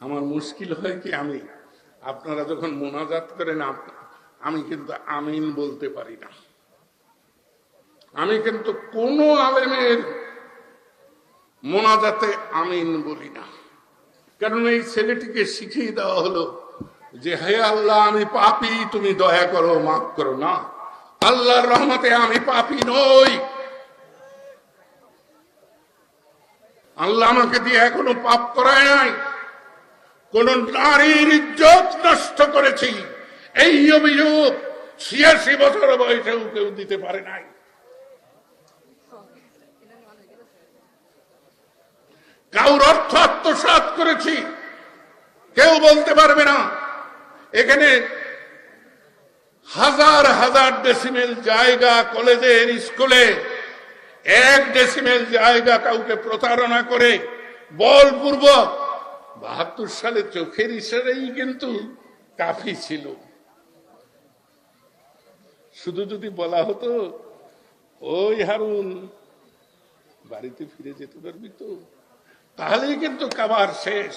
আমার মুশকিল হয় কি আমি, আপনারা যখন মোনাজাত করেন আমি কিন্তু আমিন বলতে পারি না। আমি কিন্তু কোন আলেমের মোনাজাতে আমিন বলি না। কারণ এই ছেলেটিকে শিখিয়ে দেওয়া হলো যে, হে আল্লাহ, আমি পাপি, তুমি দয়া করো, মাফ করো। না, আল্লাহর রহমতে আমি পাপি নই। আল্লাহ আমাকে দিয়ে এখনও পাপ করায় নাই। কোন নারীর ইজ্জত নষ্ট করেছি। এই অভিযোগ ছিয়াশি বছর বয়সেও কেউ দিতে পারে নাই। কাউর অর্থ আত্মসাত করেছি, কেউ বলতে পারবে না। এখানে হাজার হাজার ডেসিমেল জায়গা কলেজের স্কুলে এক ডেসিমেল জায়গা কাউকে প্রতারণা করে বলপূর্বক বাহাত্তর সালে চোখের ইশারেই কিন্তু কাফি ছিল। শুধু যদি বলা হতো, ওই হারুন, বাড়িতে ফিরে যেতে পারবি তো? তাহলেই কিন্তু কাবার শেষ।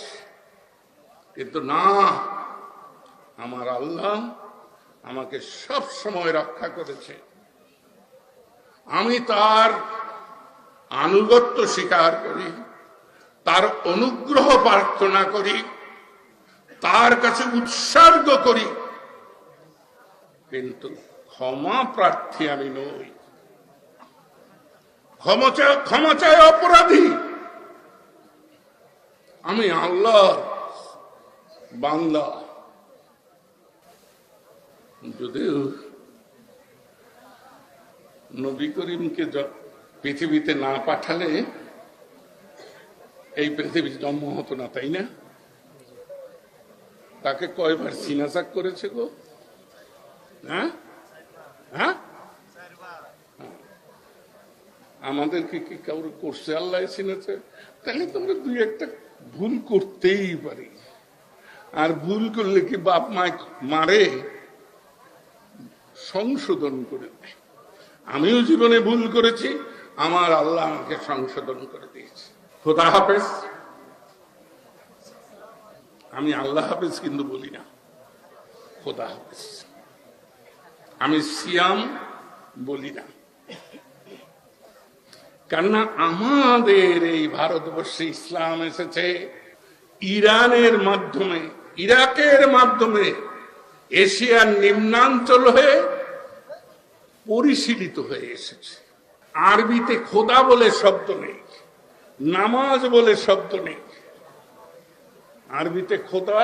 কিন্তু না, আমার আল্লাহ আমাকে সব সময় রক্ষা করেছে। আমি তার আনুগত্য স্বীকার করি। তার অনুগ্রহ প্রার্থনা করি, তার কাছে উৎসর্গ করি। কিন্তু ক্ষমা প্রার্থী আমি নই। ক্ষমা চায় অপরাধী। আমি আল্লাহ বাংলা যদিও নবী করিমকে পৃথিবীতে না পাঠালে এই পৃথিবীর জন্ম হতো না, তাই না? তাকে কয়বার সিনাচাক করেছে গো? হ্যাঁ? হ্যাঁ? আমাদেরকে কি কাউরে করছে আল্লাহ চিনেছে তাহলে তোমরা দুই একটা ভুল করতেই পারি। আর ভুল করলে কি বাপ মায় মারে? সংশোধন করে দেয়। আমিও জীবনে ভুল করেছি, আমার আল্লাহ আমাকে সংশোধন করে দিয়েছে। খোদা হাফেজ। আমি আল্লাহ হাফেজ কিন্তু বলি না। খোদা হাফেজ। আমি সিয়াম বলি না। কেননা আমাদের এই ভারতবর্ষে ইসলাম এসেছে ইরানের মাধ্যমে, ইরাকের মাধ্যমে এশিয়ার নিম্নাঞ্চল হয়ে পরিশীলিত হয়ে এসেছে। আরবিতে খোদা বলে শব্দ নেই। নামাজ বলে শব্দ নেই। আরবিতে খোদা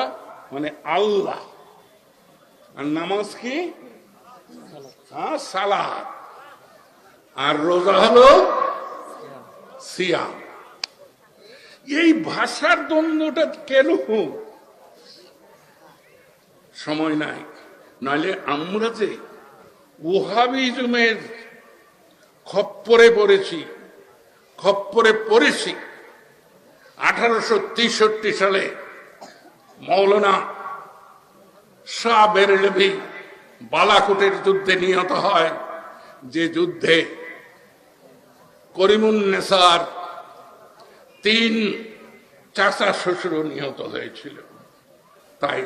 মানে আল্লাহ। আর নামাজ কি? হ্যাঁ সালাদ আর রোজা হলো সিয়াম। এই ভাষার দ্বন্দ্বটা কেন সময় নাই। নাহলে আমরা যে ওহাবিজমের খপ্পরে পড়েছি খপ্পরে পড়েছি। আঠারোশো তেষট্টি সালে মৌলানা শাহ বেরেলভি বালাকোটের যুদ্ধে নিহত হয়। যে যুদ্ধে করিমুন নেসার তিন চাচা শ্বশুরও নিহত হয়েছিল। তাই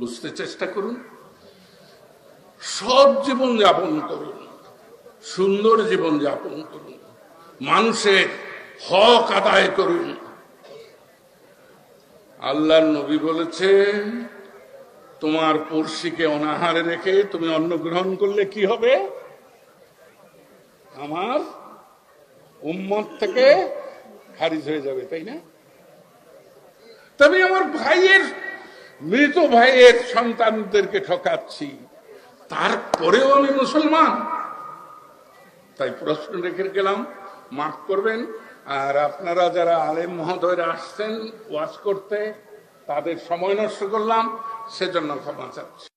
বুঝতে চেষ্টা করুন, সব জীবন যাপন করুন, সুন্দর জীবন যাপন করুন। মানুষের হক আদায় করুন। আল্লাহ নবী বলেছেন, তোমার পড়শিকে অনাহারে রেখে তুমি অন্ন গ্রহণ করলে কি হবে? আমার উম্মত থেকে খারিজ হয়ে যাবে, তাই না? তবে আমার ভাইয়ের, মৃত ভাইয়ের সন্তানদেরকে ঠকাচ্ছি, তারপরেও আমি মুসলমান। তাই প্রশ্ন রেখে গেলাম মাফ করবেন। আর আপনারা যারা আলেম মহোদয়রা আসছেন, ওয়াজ করতে, তাদের সময় নষ্ট করলাম, সেজন্য ক্ষমা চাচ্ছি।